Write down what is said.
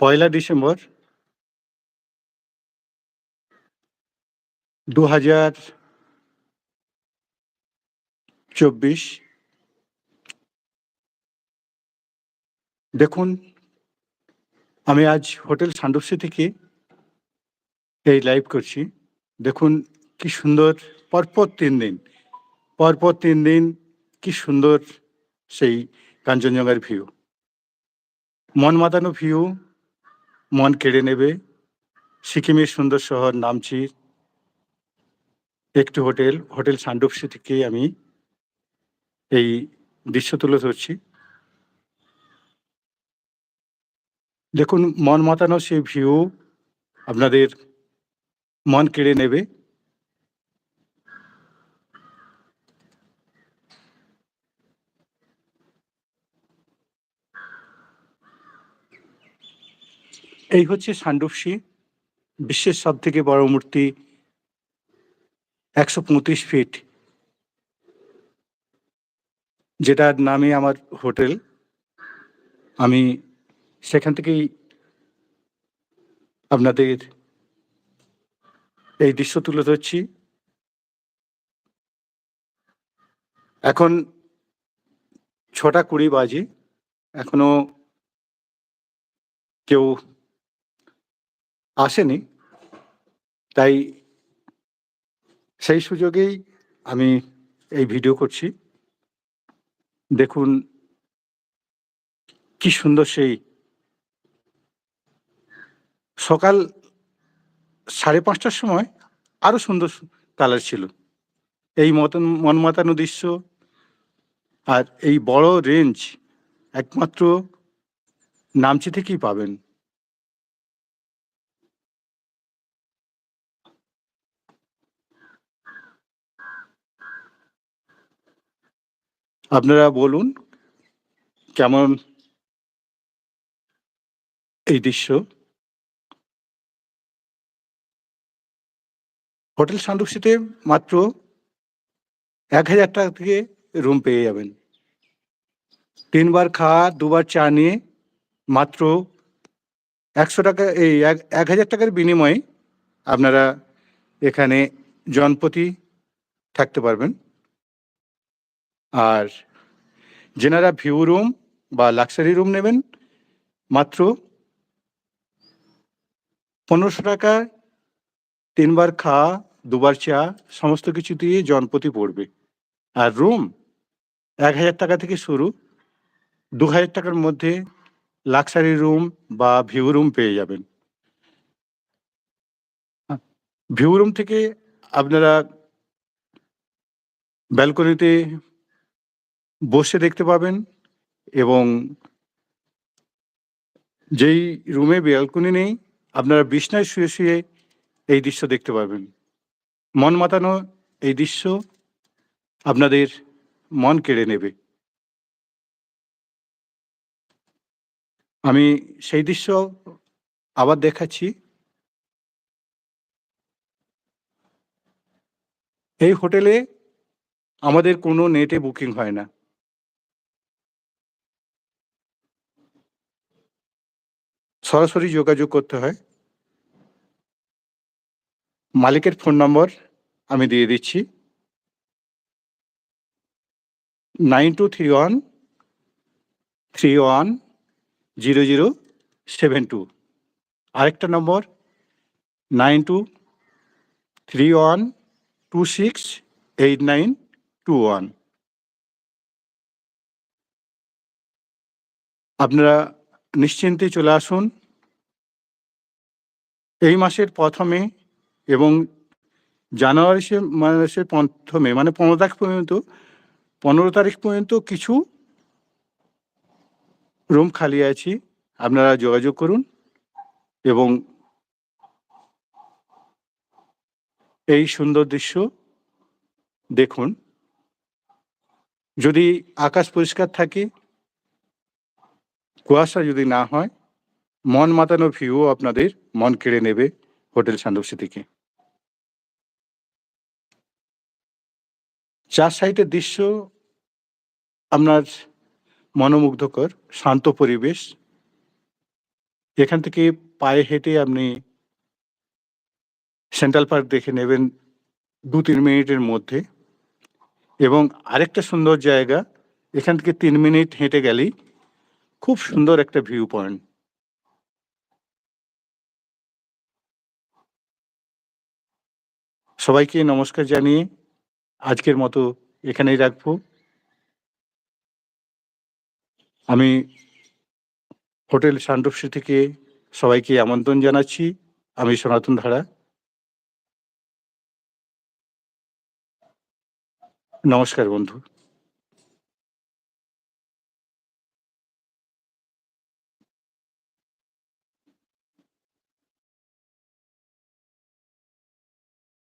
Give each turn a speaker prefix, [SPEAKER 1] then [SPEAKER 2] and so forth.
[SPEAKER 1] পয়লা December দু হাজার চব্বিশ। দেখুন, আমি আজ হোটেল সান্ডুসি থেকে এই লাইভ করছি। দেখুন, কি সুন্দর পরপর তিন দিন, পরপর তিন দিন কি সুন্দর সেই কাঞ্চনজঙ্ঘার ভিউ। মন মাতানো ভিউ মন কেড়ে নেবে। সিকিমের সুন্দর শহর নামচির একটি হোটেল হোটেল সান্ডুপসি থেকে আমি এই দৃশ্য তুলে ধরছি। দেখুন মন মাতানো সেই ভিউ আপনাদের মন কেড়ে নেবে। এই হচ্ছে সান্ডুপসি বিশ্বের সব থেকে বড় মূর্তি, একশো পঁয়ত্রিশ ফিট। যেটার নামে আমার হোটেল। আমি সেখান থেকেই আপনাদের এই দৃশ্য তুলে ধরছি। এখন ছটা কুড়ি বাজে। এখনও কেউ আসেনি। তাই সেই সুযোগেই আমি এই ভিডিও করছি। দেখুন কি সুন্দর সেই সকাল সাড়ে পাঁচটার সময় আরও সুন্দর কালার ছিল। এই মতন মন মাতানো দৃশ্য আর এই বড় রেঞ্জ একমাত্র নামচি থেকেই পাবেন। আপনারা বলুন কেমন এই দৃশ্য? হোটেল সান্ডুকসিতে মাত্র এক হাজার টাকা থেকে রুম পেয়ে যাবেন। তিনবার খাওয়া দুবার চা নিয়ে মাত্র একশো টাকা, এই এক হাজার টাকার বিনিময়ে আপনারা এখানে জনপতি থাকতে পারবেন। আর যেনারা ভিউ রুম বা লাক্সারি রুম নেবেন, মাত্র পনেরোশো টাকা, তিনবার খাওয়া দুবার চা, সমস্ত কিছু দিয়ে জনপতি পড়বে। আর রুম এক হাজার টাকা থেকে শুরু, দু হাজার টাকার মধ্যে লাক্সারি রুম বা ভিউ রুম পেয়ে যাবেন। ভিউ রুম থেকে আপনারা ব্যালকনিতে বসে দেখতে পাবেন এবং যেই রুমে ব্যালকনি নেই, আপনারা বিছনায় শুয়ে শুয়ে এই দৃশ্য দেখতে পাবেন মন মাতানো এই দৃশ্য আপনাদের মন কেড়ে নেবে। আমি সেই দৃশ্য আবার দেখাচ্ছি। এই হোটেলে আমাদের কোনো নেটে বুকিং হয় না। সরাসরি যোগাযোগ করতে হয়। মালিকের ফোন নম্বর আমি দিয়ে দিচ্ছি। Nine two three one three one zero zero seven two. আরেকটা নম্বর nine two three one two six eight nine two one. আপনারা নিশ্চিন্তে চলে আসুন। এই মাসের প্রথমে এবং জানুয়ারি মাসের প্রথমে মানে পনেরো তারিখ পর্যন্ত, পনেরো তারিখ পর্যন্ত কিছু রুম খালি আছে, আপনারা যোগাযোগ করুন এবং এই সুন্দর দৃশ্য দেখুন। যদি আকাশ পরিষ্কার থাকে কুয়াশা যদি না হয়, মন মাতানো ভিউ আপনাদের মন কেড়ে নেবে হোটেল সান্দুকসি থেকে চার সাইডের দৃশ্য আপনার মনোমুগ্ধকর, শান্ত পরিবেশ। এখান থেকে পায়ে হেঁটে আপনি সেন্ট্রাল পার্ক দেখে নেবেন দু তিন মিনিটের মধ্যে। এবং আরেকটা সুন্দর জায়গা, এখান থেকে তিন মিনিট হেঁটে গেলেই খুব সুন্দর একটা ভিউ পয়েন্ট সবাইকে নমস্কার জানিয়ে আজকের মতো এখানেই রাখব। আমি হোটেল সান্ডপসি থেকে সবাইকে আমন্ত্রণ জানাচ্ছি। আমি সনাতন ধারা। নমস্কার বন্ধু।